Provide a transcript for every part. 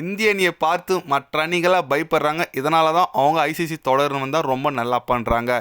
இந்திய அணியை பார்த்து மற்ற அணிகளாக பயப்படுறாங்க. இதனால தான் அவங்க ஐசிசி தொடர்னு வந்தால் ரொம்ப நல்லா பண்ணுறாங்க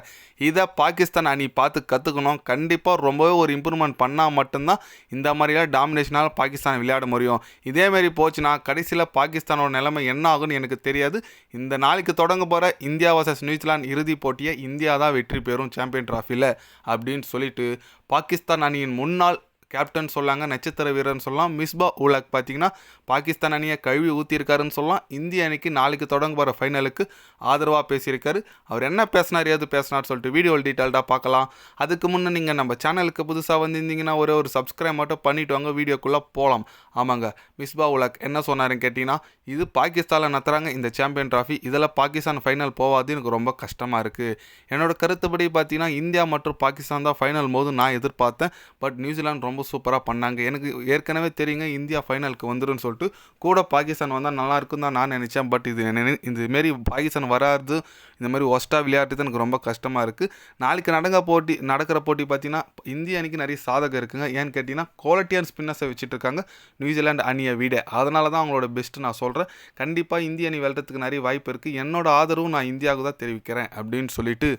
இதை பாகிஸ்தான் அணி பார்த்து கற்றுக்கணும் கண்டிப்பாக ரொம்பவே ஒரு இம்ப்ரூவ்மெண்ட் பண்ணால் மட்டும்தான் இந்த மாதிரிலாம் டாமினேஷனால் பாகிஸ்தான் விளையாட முடியும். இதேமாரி போச்சுன்னா கடைசியில் பாகிஸ்தானோட நிலைமை என்ன ஆகும்னு எனக்கு தெரியாது. இந்த நாளைக்கு தொடங்க போகிற இந்தியா வர்சஸ் நியூசிலாந்து இறுதிப் போட்டியை இந்தியா தான் வெற்றி பெறும் சாம்பியன் ட்ராஃபியில் அப்படின்னு சொல்லிட்டு பாகிஸ்தான் அணியின் முன்னாள் கேப்டன் சொல்லாங்க நட்சத்திர வீரர்னு சொல்லலாம். மிஸ்பா உலக் பார்த்தீங்கன்னா பாகிஸ்தான் அணியை கழுவி ஊற்றியிருக்காருன்னு சொல்லலாம். இந்திய அணிக்கு நாளைக்கு தொடங்க போகிற ஃபைனலுக்கு ஆதரவாக பேசியிருக்காரு. அவர் என்ன பேசினார் ஏது பேசினார் சொல்லிட்டு வீடியோவில் டீட்டெயில்டாக பார்க்கலாம். அதுக்கு முன்னே நீங்கள் நம்ம சேனலுக்கு புதுசாக வந்திருந்தீங்கன்னா ஒரே ஒரு சப்ஸ்கிரைப் மட்டும் பண்ணிட்டு வாங்க. வீடியோக்குள்ளே போகலாம் ஆமாங்க மிஸ்பா உலக் என்ன சொன்னாருன்னு கேட்டிங்கன்னா இது பாகிஸ்தானில் நடத்துகிறாங்க இந்த சாம்பியன் ட்ராஃபி இதில் பாகிஸ்தான் ஃபைனல் போகாது எனக்கு ரொம்ப கஷ்டமாக இருக்குது என்னோட கருத்துப்படி பார்த்தீங்கன்னா இந்தியா மற்றும் பாகிஸ்தான் தான் ஃபைனல் போது நான் எதிர்பார்த்தேன். பட் நியூசிலாந்து ரொம்ப ரொம்ப சூப்பராக பண்ணாங்க. எனக்கு ஏற்கனவே தெரியுங்க இந்தியா ஃபைனலுக்கு வந்துருன்னு சொல்லிட்டு கூட பாகிஸ்தான் வந்தால் நல்லா இருக்கும் தான் நான் நினச்சேன். பட் இது என்ன இந்த மாரி பாகிஸ்தான் வராது இந்த மாதிரி ஒஸ்ட்டாக விளையாடுறது எனக்கு ரொம்ப கஷ்டமாக இருக்குது நாளைக்கு நடக்க போட்டி நடக்கிற போட்டி பார்த்தீங்கன்னா இந்திய அணிக்கு நிறைய சாதகம் இருக்குங்க. ஏன்னு கேட்டிங்கன்னா குவாலிட்டியான ஸ்பின்னர்ஸை வச்சுட்டு இருக்காங்க. நியூசிலாந்து அணியை விட. அதனால தான் அவங்களோட பெஸ்ட்டு நான் சொல்கிறேன் கண்டிப்பாக இந்திய அணி வெல்றதுக்கு நிறைய வாய்ப்பு இருக்குது என்னோட ஆதரவும் நான் இந்தியாவுக்கு தான் தெரிவிக்கிறேன் அப்படின்னு சொல்லிட்டு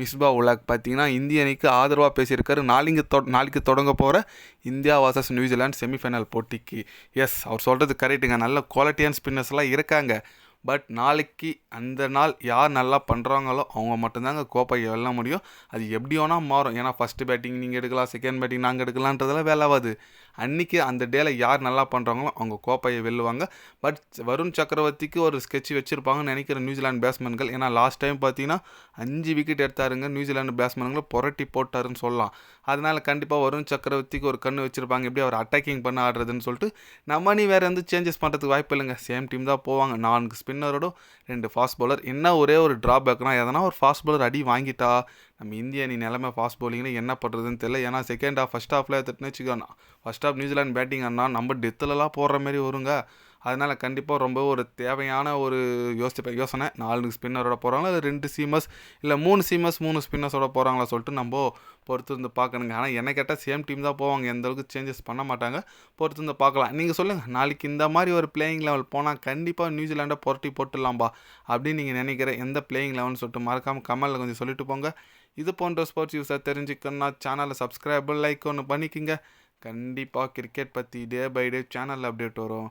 மிஸ்பா உலக் பார்த்தீங்கன்னா இந்திய அணிக்கு ஆதரவாக பேசியிருக்காரு. நாளைக்கு தொ நாளைக்கு தொடங்க போகிற India versus New Zealand semifinal போட்டிக்கு. எஸ் அவர் சொல்கிறது கரெக்டுங்க நல்ல குவாலிட்டியான ஸ்பின்னர்ஸ்லாம் இருக்காங்க. பட் நாளைக்கு அந்த நாள் யார் நல்லா பண்ணுறாங்களோ அவங்க மட்டும்தாங்க கோப்பையை வெல்ல முடியும். அது எப்படி வேணால் மாறும். ஏன்னா ஃபஸ்ட்டு பேட்டிங் நீங்கள் எடுக்கலாம் செகண்ட் பேட்டிங் நாங்கள் எடுக்கலான்றதெல்லாம் வேலை ஆகாது. அன்றைக்கி அந்த டேல யார் நல்லா பண்ணுறாங்களோ அவங்க கோப்பையை வெல்லுவாங்க. பட் வருண் சக்கரவர்த்திக்கு ஒரு ஸ்கெட்ச் வச்சுருப்பாங்கன்னு நினைக்கிற நியூசிலாந்து பேட்ஸ்மேன்கள் ஏன்னா லாஸ்ட் டைம் பார்த்தீங்கன்னா அஞ்சு விக்கெட் எடுத்தாருங்க. நியூசிலாந்து பேட்ஸ்மேன்களை புரட்டி போட்டாருன்னு சொல்லலாம். அதனால் கண்டிப்பாக வருண் சக்கரவர்த்திக்கு ஒரு கண்ணு வச்சுருப்பாங்க. எப்படி அவர் அட்டாக்கிங் பண்ண ஆடுறதுன்னு சொல்லிட்டு நம்ம நீ வேறு எந்த சேஞ்சஸ் பண்ணுறதுக்கு வாய்ப்பு இல்லைங்க. சேம் டீம் தான் போவாங்க. நான்கு ஸ்பின்னரோட ரெண்டு ஃபாஸ்ட் பவுலர் என்ன ஒரே ஒரு ட்ராபேக்னால் எதனா ஒரு ஃபாஸ்ட் பவுலர் அடி வாங்கிட்டா நம்ம இந்திய அணி நிலமை ஃபாஸ்ட் bowlingல என்ன பண்ணுறதுன்னு தெரியல. ஏன்னா செகண்ட் ஹாஃப் ஃபஸ்ட் ஹாஃபில் எடுத்துட்டுன்னு வச்சுக்கோண்ணா first half New Zealand batting ஆனால் நம்ம டெத்துலலாம் போடுற மாதிரி வருங்க. அதனால் கண்டிப்பாக ரொம்ப ஒரு தேவையான ஒரு யோசிப்ப யோசனை. நாலு ஸ்பின்னரோட போகிறாங்களா இல்லை ரெண்டு சீமர்ஸ் இல்லை மூணு சீமர்ஸ் மூணு ஸ்பின்னர்ஸோட போகிறாங்களா சொல்லிட்டு நம்ம பொறுத்து வந்து பார்க்கணுங்க ஆனால் என்ன கேட்டால் சேம் டீம் தான் போவாங்க. எந்த அளவுக்கு சேஞ்சஸ் பண்ண மாட்டாங்க. பொறுத்து வந்து பார்க்கலாம் நீங்கள் சொல்லுங்கள் நாளைக்கு இந்த மாதிரி ஒரு பிளேயிங் லெவல் போனால் கண்டிப்பாக நியூசிலாண்டை புரட்டி போட்டுடலாம்பா அப்படின்னு நீங்கள் நினைக்கிற எந்த பிளேயிங் லெவல்னு சொல்லிட்டு மறக்காமல் கமலில் கொஞ்சம் சொல்லிட்டு போங்க. இது போன்ற ஸ்போர்ட்ஸ் யூஸை தெரிஞ்சுக்கணும்னா சேனலை சப்ஸ்கிரைப் லைக் ஒன்று பண்ணிக்கோங்க. கண்டிப்பாக கிரிக்கெட் பற்றி day by day channel update வரும்.